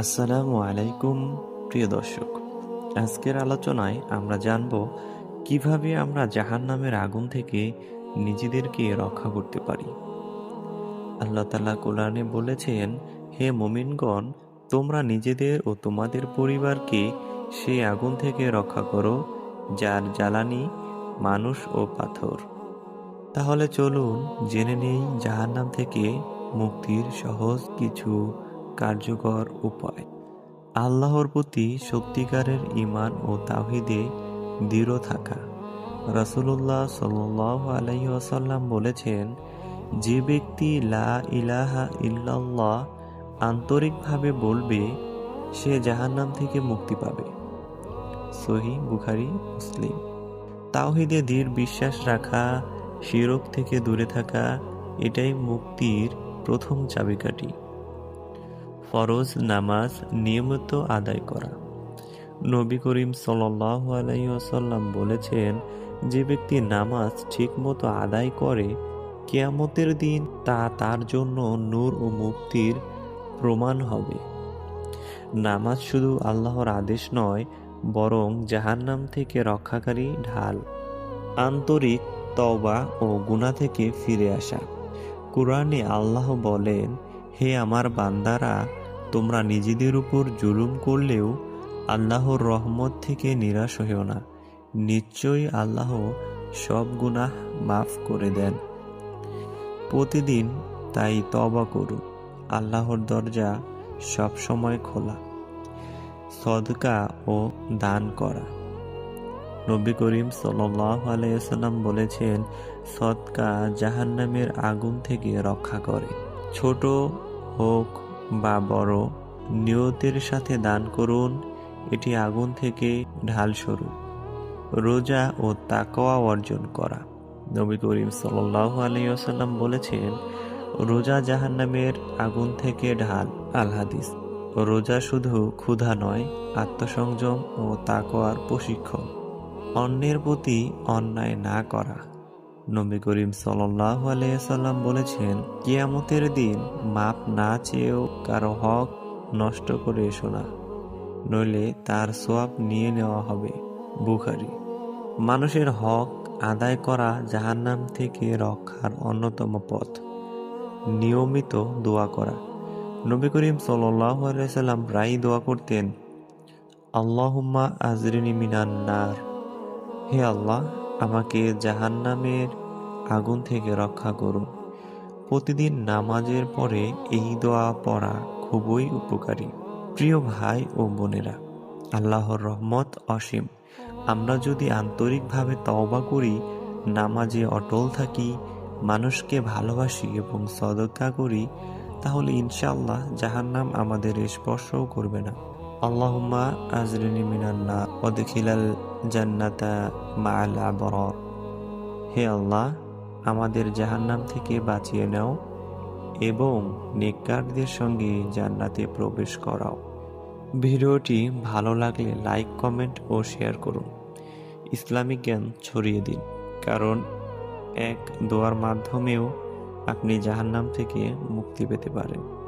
আসসালামু আলাইকুম, প্রিয় দর্শক। আজকের আলোচনায় আমরা জানব কীভাবে আমরা জাহান্নামের আগুন থেকে নিজেদেরকে রক্ষা করতে পারি। আল্লাহ তালা কোরআনে বলেছেন, হে মোমিনগণ, তোমরা নিজেদের ও তোমাদের পরিবারকে সেই আগুন থেকে রক্ষা করো, যার জ্বালানি মানুষ ও পাথর। তাহলে চলুন জেনে নেই জাহান্নাম থেকে মুক্তির সহজ কিছু কার্যকর উপায়। আল্লাহর প্রতি সত্যিকারের ইমান ও তাহিদে দৃঢ় থাকা। রাসুলুল্লাহ সাল্লাহ আলহিহাসাল্লাম বলেছেন, যে ব্যক্তি লা ইলাহা ইল্লাল্লাহ আন্তরিকভাবে বলবে, সে জাহান্নাম থেকে মুক্তি পাবে। সহি বুখারি, মুসলিম। তাওহিদে দৃঢ় বিশ্বাস রাখা, শিরক থেকে দূরে থাকা, এটাই মুক্তির প্রথম চাবিকাঠি। ফরজ, নামাজ, নিয়মিত আদায় করা। নবী করিম আলাইসাল্লাম বলেছেন, যে ব্যক্তি নামাজ ঠিকমতো আদায় করে, কেয়ামতের দিন তা তার জন্য নূর ও মুক্তির প্রমাণ হবে। নামাজ শুধু আল্লাহর আদেশ নয়, বরং জাহান্নাম থেকে রক্ষাকারী ঢাল, আন্তরিক তওবা ও গুণা থেকে ফিরে আসা। কোরআনে আল্লাহ বলেন, হে আমার বান্দারা তোমরা নিজেদের উপর জুলুম করলেও আল্লাহর রহমত থেকে নিরাশ হইও না। নিশ্চয়ই আল্লাহ সব গুনাহ মাফ করে দেন। প্রতিদিন তাই তবা করুন আল্লাহর দরজা সব সময় খোলা। সদকা ও দান করা। নবী করিম আলাইসাল্লাম বলেছেন, সদকা জাহান্নামের আগুন থেকে রক্ষা করে। ছোট হোক বা বড়, নিয়তের সাথে দান করুন, এটি আগুন থেকে ঢাল স্বরূপ রোজা ও তাকওয়া অর্জন করা। নবী করিম সাল্লাহ আলাইসাল্লাম বলেছেন, রোজা জাহান্নামের আগুন থেকে ঢাল। আল হাদিস, রোজা শুধু ক্ষুধা নয়, আত্মসংযম ও তাকওয়ার প্রশিক্ষণ। অন্যের প্রতি অন্যায় না করা। নবী করিম সাল্লাহ আলাইসাল্লাম বলেছেন, কিয়ামতের দিন মাপ না চেয়েও কারও হক নষ্ট করে এসো না, নইলে তার সোয়াব নিয়ে নেওয়া হবে। বুখারি। মানুষের হক আদায় করা জাহান্নাম থেকে রক্ষার অন্যতম পথ। নিয়মিত দোয়া করা। নবী করিম আলাইসাল্লাম প্রায়ই দোয়া করতেন, আল্লাহুম্মা আজরিনী মিনান্নার হে আল্লাহ আমাকে জাহান্নামের আগুন থেকে রক্ষা করুন। প্রতিদিন নামাজের পরে এই দোয়া পড়া খুবই উপকারী। প্রিয় ভাই ও বোনেরা, আল্লাহর রহমত অসীম। আমরা যদি আন্তরিকভাবে তওবা করি, নামাজে অটল থাকি, মানুষকে ভালোবাসি এবং সদকা করি, তাহলে ইনশাল্লাহ জাহান্নাম আমাদের স্পর্শও করবে না। আল্লাহুম্মা আজরিনী মিনান্না অদখিলাল জান্নাতা মাআল আবরার হে আল্লাহ, আমাদের জাহান্নাম থেকে বাঁচিয়ে নাও এবং নেককারদের সঙ্গে জান্নাতে প্রবেশ করাও। ভিডিওটি ভালো লাগলে লাইক, কমেন্ট ও শেয়ার করুন। ইসলামিক জ্ঞান ছড়িয়ে দিন। কারণ এক দোয়ার মাধ্যমেও আপনি জাহান্নাম থেকে মুক্তি পেতে পারেন।